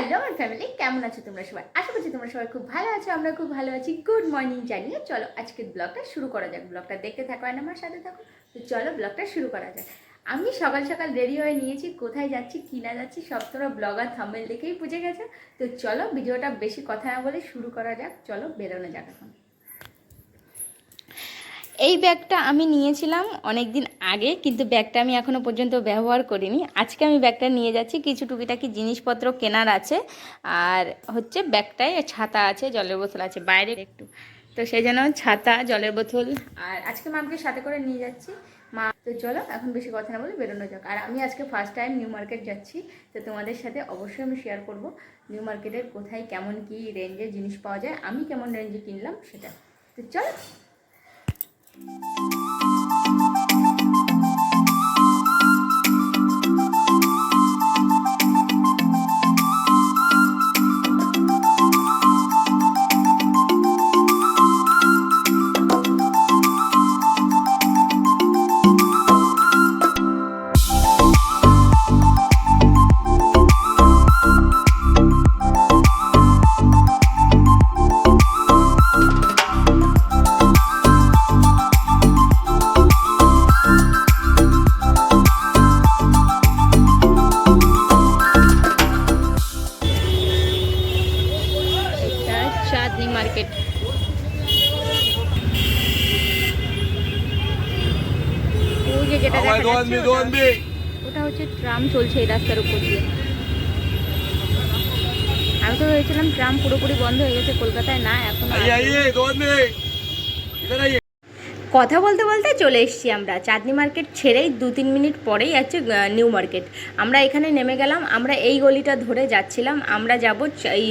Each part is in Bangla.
হ্যালো আমার ফ্যামিলি কেমন আছো তোমরা সবাই? আশা করছি তোমরা সবাই খুব ভালো আছো, আমরা খুব ভালো আছি। গুড মর্নিং জানিয়ে চলো, আজকের ব্লগটা শুরু করা যাক। ব্লগটা দেখতে থাকো আর আমার সাথে থাকো। তো চলো, ব্লগটা শুরু করা যাক। আমি সকাল সকাল রেডি হয়ে নিয়েছি, কোথায় যাচ্ছি, কি না যাচ্ছি, সব তোমরা ব্লগ আর থাম্বেল দেখেই বুঝে গেছো। তো চলো, ভিডিওটা বেশি কথা না বলে শুরু করা যাক। চলো, বেরোনো যাক এখন। এই ব্যাগটা আমি নিয়েছিলাম অনেক দিন আগে, কিন্তু ব্যাগটা আমি এখনও পর্যন্ত ব্যবহার করিনি। আজকে আমি ব্যাগটা নিয়ে যাচ্ছি, কিছু টুকিটাকি জিনিসপত্র কেনার আছে। আর হচ্ছে ব্যাগটায় ছাতা আছে, জলের বোতল আছে, বাইরে একটু। তো সেই জন্য ছাতা, জলের বোতল। আর আজকে মামকে সাথে করে নিয়ে যাচ্ছি। মা, তো চলো, এখন বেশি কথা না বলে বেরোনো যাক। আর আমি আজকে ফার্স্ট টাইম নিউ মার্কেট যাচ্ছি, তো তোমাদের সাথে অবশ্যই আমি শেয়ার করব নিউ মার্কেটের কোথায় কেমন কি রেঞ্জের জিনিস পাওয়া যায়, আমি কেমন রেঞ্জে কিনলাম সেটা। তো চলো। এটা হচ্ছে ওটা হচ্ছে ট্রাম চলছে এই রাস্তার উপর দিয়ে। আমি তো ভেবেছিলাম ট্রাম পুরোপুরি বন্ধ হয়ে গেছে কলকাতায় না এখন কথা বলতে বলতে চলে এসেছি আমরা। চাঁদনি মার্কেট ছেড়েই দু তিন মিনিট পরেই আছে নিউ মার্কেট। আমরা এখানে নেমে গেলাম আমরা এই গলিটা ধরে যাচ্ছিলাম। আমরা যাব এই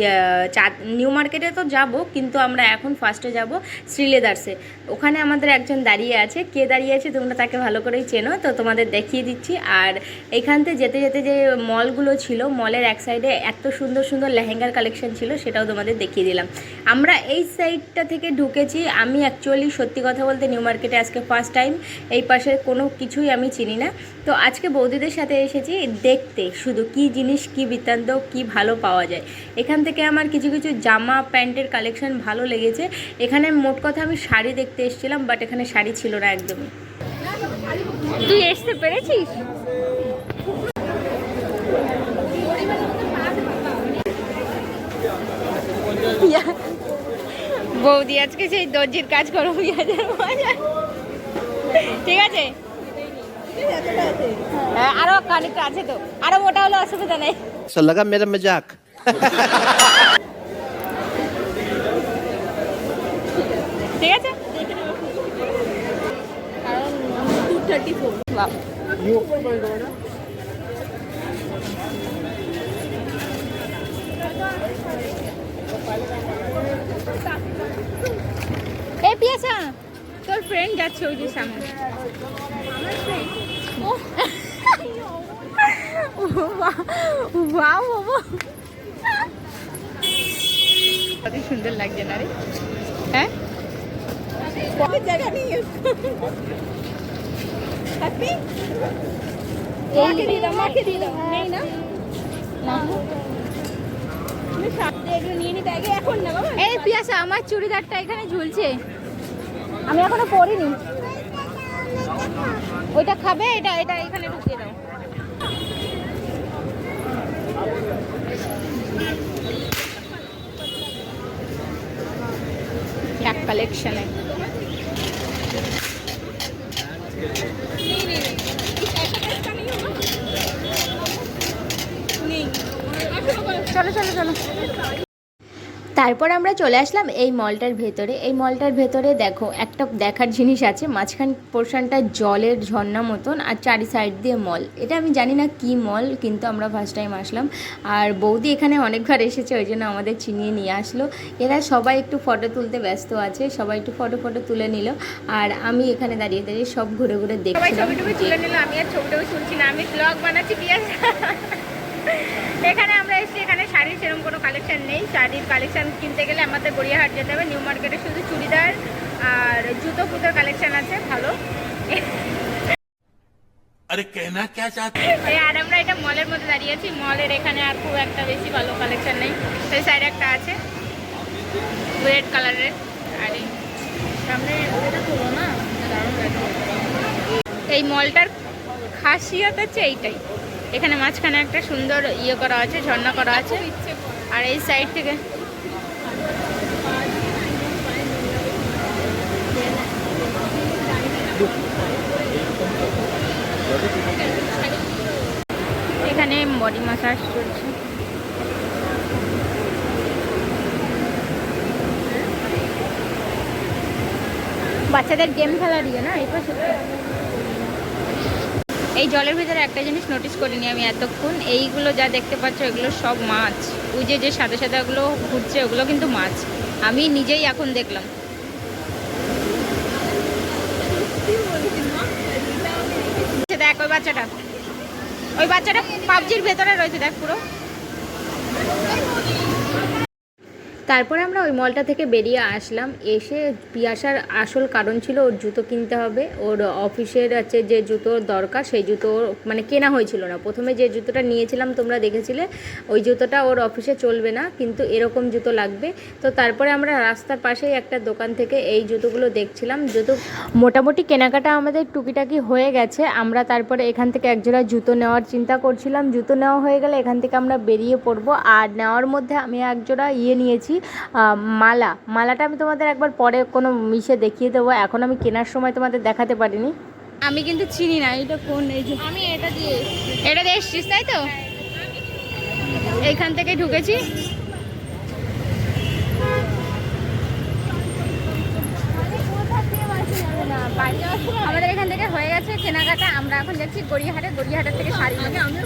নিউ মার্কেটে তো যাব কিন্তু আমরা এখন ফার্স্টে যাব শ্রীলেদার্সে। ওখানে আমাদের একজন দাঁড়িয়ে আছে। কে দাঁড়িয়ে আছে তোমরা তাকে ভালো করেই চেনো, তো তোমাদের দেখিয়ে দিচ্ছি। আর এখান থেকে যেতে যেতে যে মলগুলো ছিল, মলের এক সাইডে এত সুন্দর সুন্দর লেহেঙ্গার কালেকশন ছিল, সেটাও তোমাদের দেখিয়ে দিলাম। আমরা এই সাইডটা থেকে ঢুকেছি, আমি অ্যাকচুয়ালি সত্যি কথা বলতে নিউ মার্কেটে আজকে ফার্স্ট টাইম এই পাশে কোনো কিছুই আমি চিনি না। তো আজকে বৌদিদের সাথে এসেছি দেখতে, শুধু কি জিনিস, কি বৃত্তান্ত, কি ভালো পাওয়া যায়। এখান থেকে আমার কিছু কিছু জামা, প্যান্টের কালেকশন ভালো লেগেছে। এখানে মোট কথা আমি শাড়ি দেখতে দেখতে এসেছিলাম বাট এখানে শাড়ি ছিল না একদমই। তুই আসতে পেরেছিস? বৌদি আজকে সেই দর্জির কাজ করো ঠিক আছে? হ্যাঁ, আরও খানিকটা আছে তো। আরও মোটা হলে অসুবিধা নেই। লাগা মেরা মজাক ঠিক আছে? থার্টি ফোর এ পিয়াসা তোর ফ্রেন্ড যাচ্ছে ওই যে সামনে কত সুন্দর লাগছে না রে হ্যাঁ জায়গা নিয়ে হ্যাপি তোমাকে দিয়ে দাও মাকে দিয়ে দাও নেই না এই পিয়াসা আমার চুড়িদারটা এখানে ঝুলছে। আমি এখনও পরিনি। ওইটা খাবে? এটা এটা এখানে ঢুকিয়ে দাও। কালেকশন है তারপর আমরা চলে আসলাম এই মলটার ভেতরে। এই মলটার ভেতরে দেখো একটা দেখার জিনিস আছে মাঝখান পোর্শনটা জলের ঝর্ণা মতন আর চারি সাইড দিয়ে মল। এটা আমি জানি না কি মল কিন্তু আমরা ফার্স্ট টাইম আসলাম। আর বৌদি এখানে অনেকবার এসেছে ওই জন্য আমাদের চিনিয়ে নিয়ে আসলো। এরা সবাই একটু ফটো তুলতে ব্যস্ত আছে সবাই একটু ফটো ফটো তুলে নিল। আর আমি এখানে দাঁড়িয়ে দাঁড়িয়ে সব ঘুরে ঘুরে দেখছিলাম আমি আর ছবি টবি তুলছি না আমি ব্লগ বানাচ্ছি এখানে আমরা এসেছি এখানে শাড়ির সেরকম কোনো কালেকশান নেই। শাড়ির কালেকশান কিনতে গেলে আমাদের গড়িয়াহাট যেতে হবে নিউ মার্কেটে শুধু চুড়িদার আর জুতো ফুতোর কালেকশান আছে ভালো। আরে আর আমরা এটা মলের মধ্যে দাঁড়িয়ে আছি। মলের এখানে আর খুব একটা বেশি ভালো কালেকশন নেই। সেই সাইডে একটা আছে রেড কালারের আর সামনে না? এই মলটার খাসিয়াত আছে এইটাই। এখানে মাঝখানে একটা সুন্দর ইয়ে করা আছে, ঝর্ণা করা আছে। আর এই সাইড থেকে এখানে বডি মাসাজ চলছে। বাচ্চাদের গেম খেলার ইয়ে না, এই পাশে। এই জলের ভিতরে একটা জিনিস নোটিস করিনি আমি এতক্ষণ। এইগুলো যা দেখতে পাচ্ছ, এগুলো সব মাছ। ওই যে যে সাদা সাদাগুলো ঘুরছে, ওগুলো কিন্তু মাছ। আমি নিজেই এখন দেখলাম। দেখ, ওই বাচ্চাটা। ওই বাচ্চাটা পাবজির ভেতরে রয়েছে, দেখ পুরো। তারপরে আমরা ওই মলটা থেকে বেরিয়ে আসলাম। এসে পিয়াসার আসল কারণ ছিল ওর জুতো কিনতে হবে। ওর অফিসের আছে যে জুতো দরকার, সেই জুতো মানে কেনা হয়েছিল না। প্রথমে যে জুতোটা নিয়েছিলাম তোমরা দেখেছিলে, ওই জুতোটা ওর অফিসে চলবে না, কিন্তু এরকম জুতো লাগবে। তো তারপরে আমরা রাস্তার পাশেই একটা দোকান থেকে এই জুতোগুলো দেখছিলাম। জুতো মোটামুটি কেনাকাটা আমাদের টুকিটাকি হয়ে গেছে। আমরা তারপরে এখান থেকে একজোড়া জুতো নেওয়ার চিন্তা করছিলাম। জুতো নেওয়া হয়ে গেলে এখান থেকে আমরা বেরিয়ে পড়ব। আর নেওয়ার মধ্যে আমি একজোড়া ইয়ে নিয়েছি মালা। মালাটা আমি তোমাদের একবার পরে কোনো মিশে দেখিয়ে দেবো। এখন আমি কেনার সময় তোমাদের দেখাতে পারিনি। আমি কিন্তু চিনি না এটা কোন এই যে আমি এটা দিয়ে এটা দিয়ে এসছিস তাই তো? এইখান থেকে ঢুকেছি। আমাদের এখান থেকে হয়ে গেছে কেনাকাটা। আমরা এখন যাচ্ছি গড়িয়াহাটে। গড়িয়াহাটের থেকে শাড়ি আমিও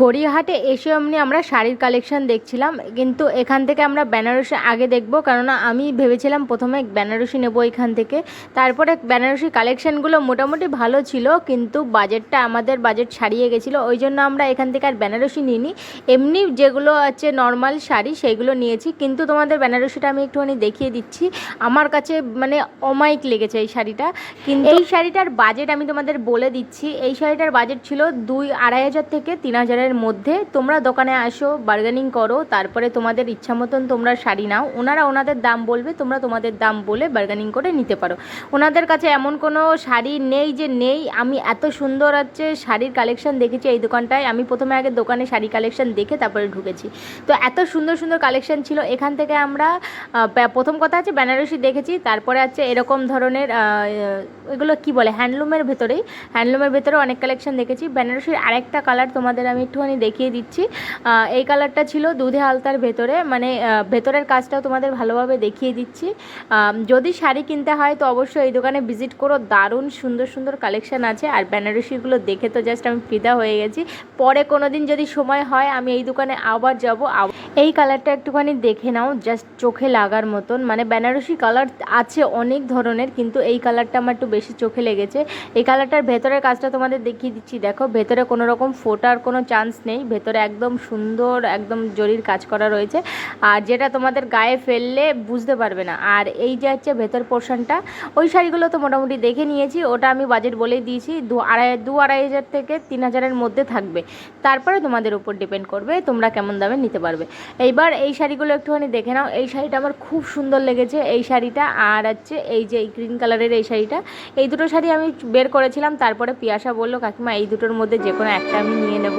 গড়িয়াহাটে এসে অমনি আমরা শাড়ির কালেকশন দেখছিলাম কিন্তু এখান থেকে আমরা বেনারসি আগে দেখব কেননা আমি ভেবেছিলাম প্রথমে বেনারসি নেব এখান থেকে। তারপরে বেনারসি কালেকশনগুলো মোটামুটি ভালো ছিল কিন্তু বাজেটটা আমাদের বাজেট ছাড়িয়ে গেছিল ওই জন্য আমরা এখান থেকে আর বেনারসি নিইনি। এমনি যেগুলো আছে নর্মাল শাড়ি সেইগুলো নিয়েছি কিন্তু তোমাদের বেনারসিটা আমি একটুখানি দেখিয়ে দিচ্ছি। আমার কাছে মানে অমায়িক লেগেছে এই শাড়িটা কিন্তু এই শাড়িটার বাজেট আমি তোমাদের বলে দিচ্ছি এই শাড়িটার বাজেট ছিল দুই আড়াই হাজার থেকে তিন হাজার হাজারের মধ্যে তোমরা দোকানে আসো বার্গেনিং করো, তারপরে তোমাদের ইচ্ছা মতন তোমরা শাড়ি নাও। ওনারা ওনাদের দাম বলবে, তোমরা তোমাদের দাম বলে বার্গেনিং করে নিতে পারো। ওনাদের কাছে এমন কোনো শাড়ি নেই যে নেই, আমি এত সুন্দর হচ্ছে শাড়ির কালেকশন দেখেছি এই দোকানটায়। আমি প্রথমে আগে দোকানে শাড়ি কালেকশন দেখে তারপরে ঢুকেছি। তো এত সুন্দর সুন্দর কালেকশন ছিল। এখান থেকে আমরা প্রথম কথা হচ্ছে বেনারসি দেখেছি, তারপরে আছে এরকম ধরনের এগুলো কি বলে হ্যান্ডলুমের ভেতরেই। হ্যান্ডলুমের ভেতরে অনেক কালেকশন দেখেছি। বেনারসির আরেকটা কালার তোমাদের আমি একটুখানি দেখিয়ে দিচ্ছি। এই কালারটা ছিল দুধে আলতার ভেতরে। মানে ভেতরের কাজটাও তোমাদের ভালোভাবে দেখিয়ে দিচ্ছি। যদি শাড়ি কিনতে হয় তো অবশ্যই এই দোকানে ভিজিট করো। দারুণ সুন্দর সুন্দর কালেকশন আছে। আর বেনারসিগুলো দেখে তো জাস্ট আমি ফিদা হয়ে গেছি। পরে কোনো দিন যদি সময় হয়, আমি এই দোকানে আবার যাব। এই কালারটা একটুখানি দেখে নাও জাস্ট চোখে লাগার মতন। মানে বেনারসি কালার আছে অনেক ধরনের, কিন্তু এই কালারটা আমার একটু বেশি চোখে লেগেছে। এই কালারটার ভেতরের কাজটা তোমাদের দেখিয়ে দিচ্ছি। দেখো, ভেতরে কোনো রকম ফোটার কোনো চান্স নেই। ভেতরে একদম সুন্দর, একদম জরির কাজ করা রয়েছে। আর যেটা তোমাদের গায়ে ফেললে বুঝতে পারবে না। আর এই যে হচ্ছে ভেতর পোর্শনটা ওই শাড়িগুলো তো মোটামুটি দেখে নিয়েছি। ওটা আমি বাজেট বলেই দিয়েছি। দু আড়াই দু আড়াই হাজার থেকে তিন হাজারের মধ্যে থাকবে। তারপরে তোমাদের উপর ডিপেন্ড করবে তোমরা কেমন দামে নিতে পারবে। এইবার এই শাড়িগুলো একটুখানি দেখে নাও। এই শাড়িটা আমার খুব সুন্দর লেগেছে, এই শাড়িটা। আর হচ্ছে এই যে এই গ্রিন কালারের এই শাড়িটা। এই দুটো শাড়ি আমি বের করেছিলাম। তারপরে পিয়াসা বলল, কাকিমা, এই দুটোর মধ্যে যে কোনো একটা আমি নিয়ে নেব।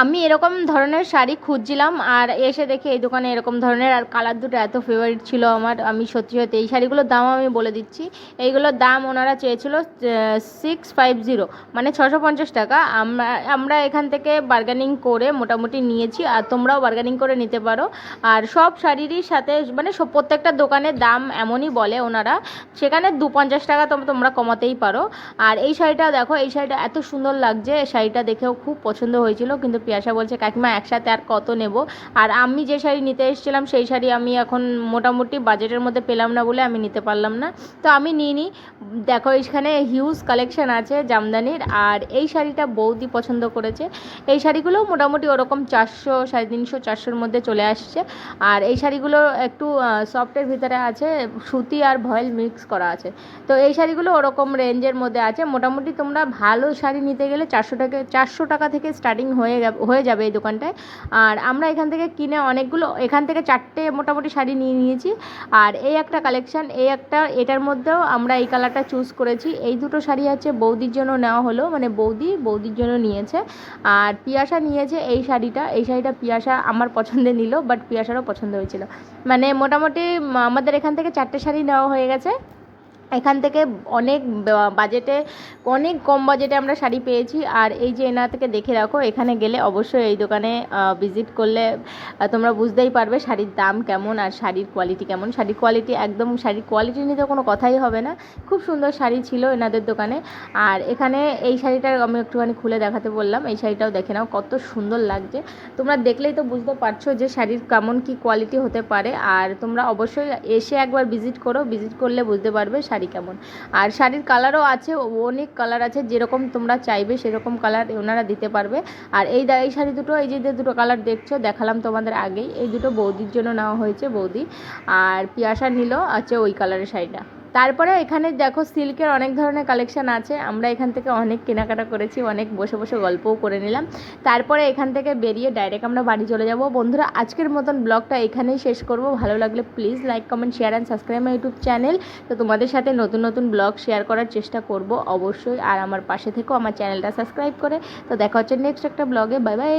আমি এরকম ধরনের শাড়ি খুঁজছিলাম আর এসে দেখি এই দোকানে এরকম ধরনের আর কালার দুটো এত ফেভারিট ছিল আমার। আমি সত্যি সত্যি এই শাড়িগুলোর দাম আমি বলে দিচ্ছি। এইগুলোর দাম ওনারা চেয়েছিল সিক্স ফাইভ জিরো মানে ছশো পঞ্চাশ টাকা। আমরা আমরা এখান থেকে বার্গেনিং করে মোটামুটি নিয়েছি আর তোমরাও বার্গেনিং করে নিতে পারো। আর সব শাড়িরই সাথে মানে সব প্রত্যেকটা দোকানের দাম এমনই বলে ওনারা। সেখানে দু পঞ্চাশ টাকা তোমরা কমাতেই পারো। আর এই শাড়িটা দেখো, এই শাড়িটা এত সুন্দর লাগছে শাড়িটা দেখেও খুব পছন্দ হয়েছিল। কিন্তু পিয়াসা বলছে, কাকিমা, একসাথে আর কত নেব? আর আমি যে শাড়ি নিতে এসেছিলাম, সেই শাড়ি আমি এখন মোটামুটি বাজেটের মধ্যে পেলাম না বলে আমি নিতে পারলাম না। তো আমি নিই। নি দেখো, এখানে হিউজ কালেকশন আছে জামদানির, আর এই শাড়িটা বৌদি পছন্দ করেছে। এই শাড়িগুলো মোটামুটি ওরকম চারশো, সাড়ে তিনশো, চারশোর মধ্যে চলে আসছে। আর এই শাড়িগুলো একটু সফটের ভিতরে আছে, সুতি আর ভয়েল মিক্স করা আছে। তো এই শাড়িগুলো ওরকম রেঞ্জের মধ্যে আছে। মোটামুটি তোমরা ভালো শাড়ি নিতে গেলে চারশো টাকা চারশো টাকা থেকে স্টার্টিং হয়ে যাবে, হয়ে যাবে এই দোকানটায়। আর আমরা এখান থেকে কিনে অনেকগুলো, এখান থেকে চারটে মোটামুটি শাড়ি নিয়ে নিয়েছি। আর এই একটা কালেকশন এই একটা, এটার মধ্যেও আমরা এই কালারটা চুজ করেছি। এই দুটো শাড়ি আছে, বৌদির জন্য নেওয়া হলো মানে বৌদি, বৌদির জন্য নিয়েছে। আর পিয়াসা নিয়েছে এই শাড়িটা এই শাড়িটা পিয়াসা আমার পছন্দে নিল বাট পিয়াসারও পছন্দ হয়েছিল। মানে মোটামুটি আমাদের এখান থেকে চারটে শাড়ি নেওয়া হয়ে গেছে। এখান থেকে অনেক বাজেটে, অনেক কম বাজেটে আমরা শাড়ি পেয়েছি। আর এই যে এনা থেকে দেখে রাখো, এখানে গেলে অবশ্যই এই দোকানে ভিজিট করলে তোমরা বুঝতেই পারবে শাড়ির দাম কেমন আর শাড়ির কোয়ালিটি কেমন। শাড়ির কোয়ালিটি একদম, শাড়ির কোয়ালিটি নিয়ে তো কোনো কথাই হবে না। খুব সুন্দর শাড়ি ছিল এনাদের দোকানে। আর এখানে এই শাড়িটা আমি একটুখানি খুলে দেখাতে বললাম। এই শাড়িটাও দেখে নাও, কত সুন্দর লাগছে। তোমরা দেখলেই তো বুঝতে পারছ যে শাড়ির কেমন কি কোয়ালিটি হতে পারে। আর তোমরা অবশ্যই এসে একবার ভিজিট করো। ভিজিট করলে বুঝতে পারবে শাড়ি কেমন? আর শাড়ির কালারও আছে, অনেক কালার আছে, যেরকম তোমরা চাইবে সেরকম কালার ওনারা দিতে পারবে। আর এই এই শাড়ি দুটো, এই যে দুটো কালার দেখছ, দেখালাম তোমাদের আগেই। এই দুটো বৌদির জন্য নেওয়া হয়েছে বৌদি। আর পিয়াসা নিল, আছে ওই কালারের শাড়িটা। তারপরে এখানে দেখো সিল্কের অনেক ধরনের কালেকশান আছে। আমরা এখান থেকে অনেক কেনাকাটা করেছি, অনেক বসে বসে গল্পও করে নিলাম। তারপরে এখান থেকে বেরিয়ে ডাইরেক্ট আমরা বাড়ি চলে যাব। বন্ধুরা, আজকের মতন ব্লগটা এখানেই শেষ করব। ভালো লাগলে please like comment share and subscribe my YouTube channel তো তোমাদের সাথে নতুন নতুন ব্লগ শেয়ার করার চেষ্টা করব অবশ্যই। আর আমার পাশে থেকেও আমার চ্যানেলটা সাবস্ক্রাইব করে। তো দেখা হচ্ছে নেক্সট একটা ব্লগে। Bye bye